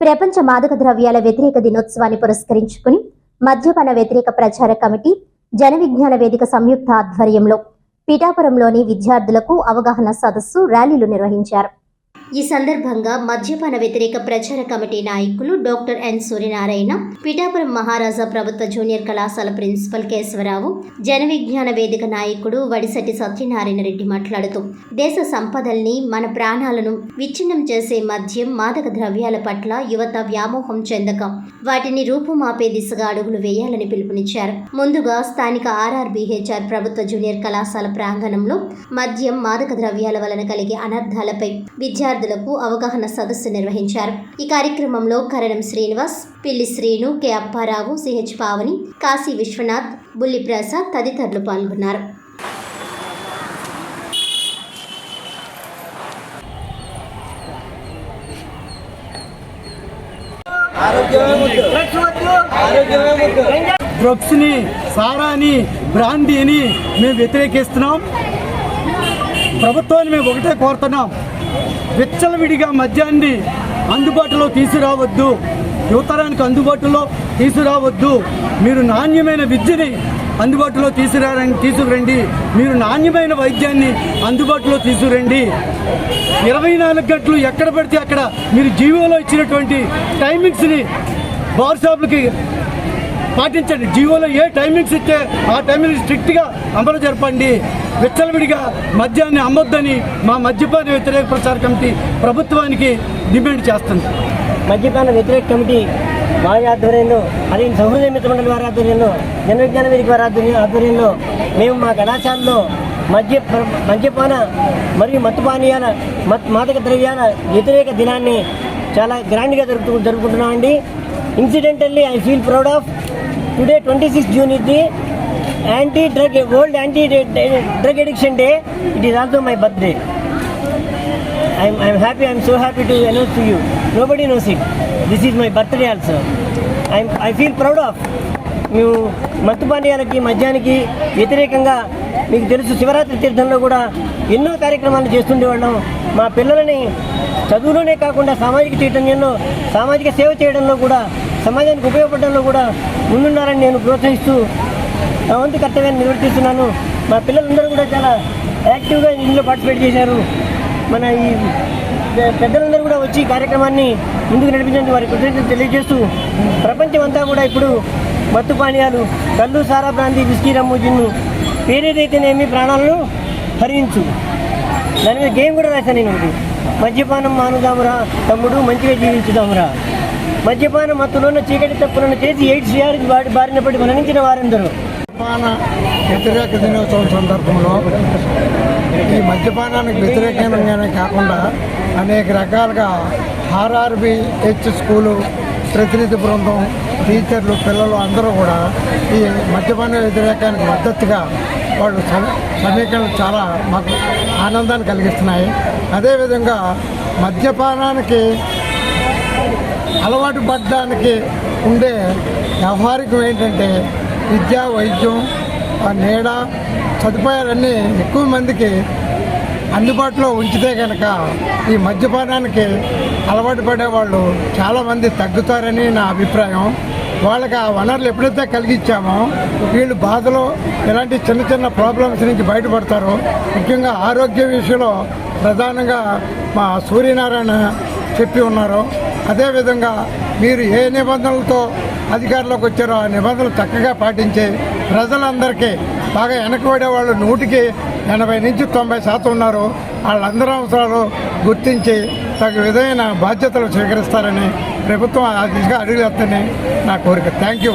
ప్రపంచ మాదక ద్రవ్యాల వ్యతిరేక దినోత్సవాన్ని పురస్కరించుకుని మద్యపాన వ్యతిరేక ప్రచార కమిటీ జన విజ్ఞాన వేదిక సంయుక్త ఆధ్వర్యంలో పిఠాపురంలోని విద్యార్థులకు అవగాహన సదస్సు ర్యాలీలు నిర్వహించారు. ఈ సందర్భంగా మద్యపాన వ్యతిరేక ప్రచార కమిటీ నాయకులు డాక్టర్ ఎన్ సూర్యనారాయణ పిఠాపురం మహారాజా ప్రభుత్వ జూనియర్ కళాశాల ప్రిన్సిపల్ కేశవరావు జనవిజ్ఞాన వేదిక నాయకుడు వడిసెట్టి సత్యనారాయణ రెడ్డి మాట్లాడుతూ దేశ సంపదల్ని మన ప్రాణాలను విచ్ఛిన్నం చేసే మద్యం మాదక ద్రవ్యాల పట్ల యువత వ్యామోహం చెందక వాటిని రూపుమాపే దిశగా అడుగులు వేయాలని పిలుపునిచ్చారు. ముందుగా స్థానిక ఆర్ఆర్బీహెచ్ఆర్ ప్రభుత్వ జూనియర్ కళాశాల ప్రాంగణంలో మద్యం మాదక ద్రవ్యాల వలన కలిగే అనర్థాలపై విద్యార్థులకు అవగాహన సదస్సు నిర్వహించారు. ఈ కార్యక్రమంలో కరణం శ్రీనివాస్ పిల్లి శ్రీను కె అప్పారావు సిహెచ్ పావని కాశీ విశ్వనాథ్ బుల్లి ప్రసాద్ తదితరులు పాల్గొన్నారు. డ్రగ్స్ని సారాని బ్రాందీని మేము వ్యతిరేకిస్తున్నాం. ప్రభుత్వాన్ని మేము ఒకటే కోరుతున్నాం. విచ్చలవిడిగా మద్యాన్ని అందుబాటులో తీసుకురావద్దు. యువతరానికి అందుబాటులో తీసుకురావద్దు. మీరు నాణ్యమైన విద్యని అందుబాటులో తీసుకురారని తీసుకురండి. మీరు నాణ్యమైన వైద్యాన్ని అందుబాటులో తీసుకురండి. ఇరవై నాలుగు గంటలు ఎక్కడ పడితే అక్కడ మీరు జీవోలో ఇచ్చినటువంటి టైమింగ్స్ని బార్ షాపులకి పాటించండి. జీవోలో ఏ టైమింగ్స్ ఇస్తే ఆ టైమింగ్ స్ట్రిక్ట్గా అమలు జరపండి. విచ్చలవిడిగా మద్యాన్ని అమ్మొద్దని మా మద్యపాన వ్యతిరేక ప్రచార కమిటీ ప్రభుత్వానికి డిమాండ్ చేస్తుంది. మద్యపాన వ్యతిరేక కమిటీ వారి ఆధ్వర్యంలో అదే సౌహృదయ మిత్రమండలి వారి ఆధ్వర్యంలో జనవిజ్ఞాన వేదిక వారి ఆధ్వర్యం ఆధ్వర్యంలో మేము మా కళాశాలలో మద్య మద్యపాన మరియు మత్తు పానీయాల మత్ మాదక ద్రవ్యాల వ్యతిరేక దినాన్ని చాలా గ్రాండ్గా జరుపుతూ జరుపుకుంటున్నామండి. Incidentally I feel proud of today twenty six June ఇది anti drug world anti drug addiction day it is also my birthday I'm, I'm happy, I'm so happy to announce to you. Nobody knows it. This is my birthday also. I'm, I feel proud of. మేము మత్తు పానీయాలకి మద్యానికి వ్యతిరేకంగా మీకు తెలుసు శివరాత్రి తీర్థంలో కూడా ఎన్నో కార్యక్రమాలు చేస్తుండేవాళ్ళం మా పిల్లలని చదువులోనే కాకుండా సామాజిక చైతన్యంలో సామాజిక సేవ చేయడంలో కూడా సమాజానికి ఉపయోగపడడంలో కూడా ముందున్నారని నేను ప్రోత్సహిస్తూ నా వంతు కర్తవ్యాన్ని నిర్వర్తిస్తున్నాను. మా పిల్లలందరూ కూడా చాలా యాక్టివ్గా ఇందులో పార్టిసిపేట్ చేశారు. మన ఈ పెద్దలందరూ కూడా వచ్చి కార్యక్రమాన్ని ముందుకు నడిపించడానికి వారి కృతజ్ఞతలు తెలియజేస్తూ ప్రపంచం అంతా కూడా ఇప్పుడు మత్తు పానీయాలు కళ్ళు సారా ప్రాంతి విస్కీ రమ్ము జిన్ను పేరేదైతేనేమి ప్రాణాలను హరించు. దాని మీద గేమ్ కూడా రాశాను నేను. మద్యపానం మానుదామురా తమ్ముడు మంచిగా జీవించుదామురా. మద్యపాన మత్తులోన్న చీకటి తప్పులను చేసి ఎయిడ్స్ వ్యాధి బారి బారిన పడి మరణించిన వారందరూ. మద్యపాన వ్యతిరేక దినోత్సవం సందర్భంలో ఈ మద్యపానానికి వ్యతిరేకంగానే కాకుండా అనేక రకాలుగా ఆర్ఆర్బి హెచ్ స్కూలు ప్రతినిధి బృందం టీచర్లు పిల్లలు అందరూ కూడా ఈ మద్యపాన వ్యతిరేకానికి మద్దతుగా వాళ్ళు సమ- సమీకరణలు చాలా మాకు ఆనందాన్ని కలిగిస్తున్నాయి. అదేవిధంగా మద్యపానానికి అలవాటు పడడానికి ఉండే వ్యవహారికం ఏంటంటే విద్య వైద్యం ఆ నీడ సదుపాయాలన్నీ ఎక్కువ మందికి అందుబాటులో ఉంచితే కనుక ఈ మద్యపానానికి అలవాటు పడేవాళ్ళు చాలామంది తగ్గుతారని నా అభిప్రాయం. వాళ్ళకి ఆ వనరులు ఎప్పుడైతే కలిగించామో వీళ్ళు బాధలో ఇలాంటి చిన్న చిన్న ప్రాబ్లమ్స్ నుంచి బయటపడతారో ముఖ్యంగా ఆరోగ్య విషయంలో ప్రధానంగా మా సూర్యనారాయణ చెప్పి ఉన్నారు అదేవిధంగా మీరు ఏ నిబంధనలతో అధికారంలోకి వచ్చారో ఆ నిబంధనలు చక్కగా పాటించి ప్రజలందరికీ బాగా వెనకబడే వాళ్ళు నూటికి ఎనభై నుంచి తొంభై శాతం ఉన్నారు. వాళ్ళందరి అవసరాలు గుర్తించి తగు విధమైన బాధ్యతలు స్వీకరిస్తారని ప్రభుత్వం ఆ దిశగా అడుగులేస్తని నా కోరిక. Thank you